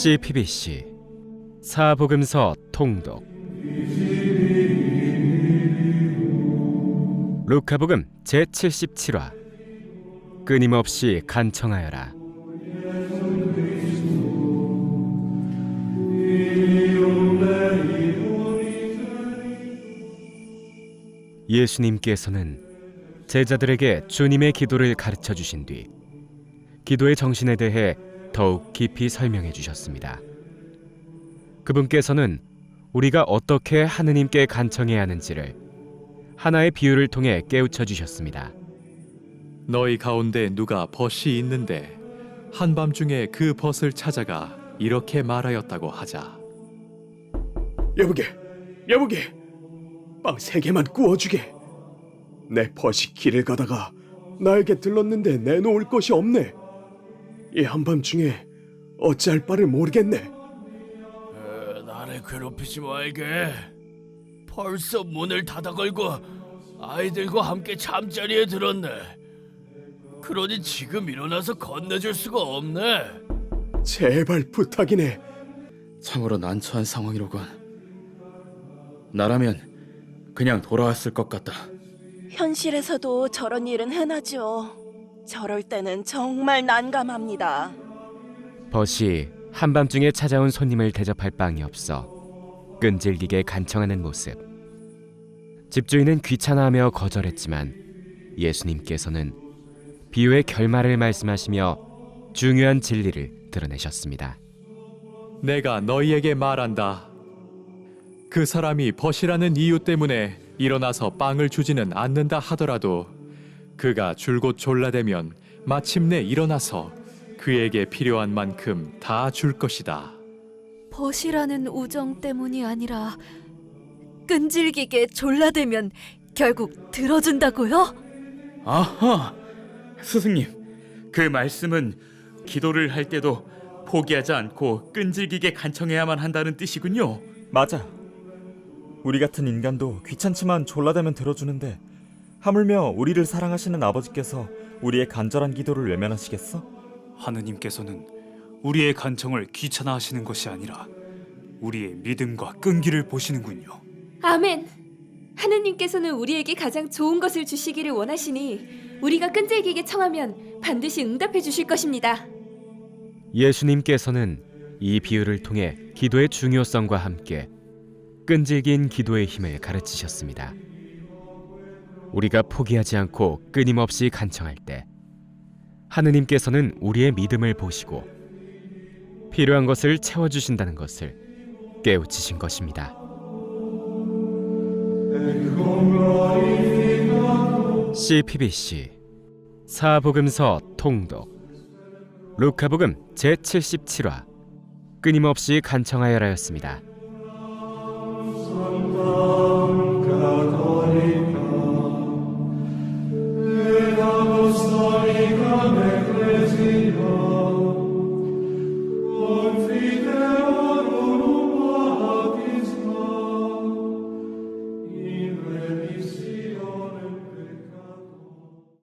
CPBC 사복음서 통독. 루카복음 제77화. 끊임없이 간청하여라. 예수님께서는 제자들에게 주님의 기도를 가르쳐 주신 뒤 기도의 정신에 대해 더욱 깊이 설명해 주셨습니다. 그분께서는 우리가 어떻게 하느님께 간청해야 하는지를 하나의 비유를 통해 깨우쳐 주셨습니다. 너희 가운데 누가 벗이 있는데 한밤중에 그 벗을 찾아가 이렇게 말하였다고 하자 여보게, 여보게, 빵 세 개만 구워주게. 내 벗이 길을 가다가 나에게 들렀는데 내놓을 것이 없네. 이 한밤중에 어찌할 바를 모르겠네. 에, 나를 괴롭히지 말게. 벌써 문을 닫아 걸고 아이들과 함께 잠자리에 들었네. 그러니 지금 일어나서 건네줄 수가 없네. 제발 부탁이네. 참으로 난처한 상황이로군. 나라면 그냥 돌아왔을 것 같다. 현실에서도 저런 일은 흔하죠. 저럴 때는 정말 난감합니다. 벗이 한밤중에 찾아온 손님을 대접할 빵이 없어 끈질기게 간청하는 모습. 집주인은 귀찮아하며 거절했지만 예수님께서는 비유의 결말을 말씀하시며 중요한 진리를 드러내셨습니다. 내가 너희에게 말한다 그 사람이 벗이라는 이유 때문에 일어나서 빵을 주지는 않는다 하더라도 그가 줄곧 졸라대면 마침내 일어나서 그에게 필요한 만큼 다 줄 것이다 벗이라는 우정 때문이 아니라 끈질기게 졸라대면 결국 들어준다고요? 아하! 스승님, 그 말씀은 기도를 할 때도 포기하지 않고 끈질기게 간청해야만 한다는 뜻이군요. 맞아. 우리 같은 인간도 귀찮지만 졸라대면 들어주는데 하물며 우리를 사랑하시는 아버지께서 우리의 간절한 기도를 외면하시겠어? 하느님께서는 우리의 간청을 귀찮아하시는 것이 아니라 우리의 믿음과 끈기를 보시는군요. 아멘. 하느님께서는 우리에게 가장 좋은 것을 주시기를 원하시니 우리가 끈질기게 청하면 반드시 응답해 주실 것입니다. 예수님께서는 이 비유를 통해 기도의 중요성과 함께 끈질긴 기도의 힘을 가르치셨습니다. 우리가 포기하지 않고 끊임없이 간청할 때 하느님께서는 우리의 믿음을 보시고 필요한 것을 채워 주신다는 것을 깨우치신 것입니다. CPBC 사복음서 통독 루카복음 제77화 끊임없이 간청하여라였습니다.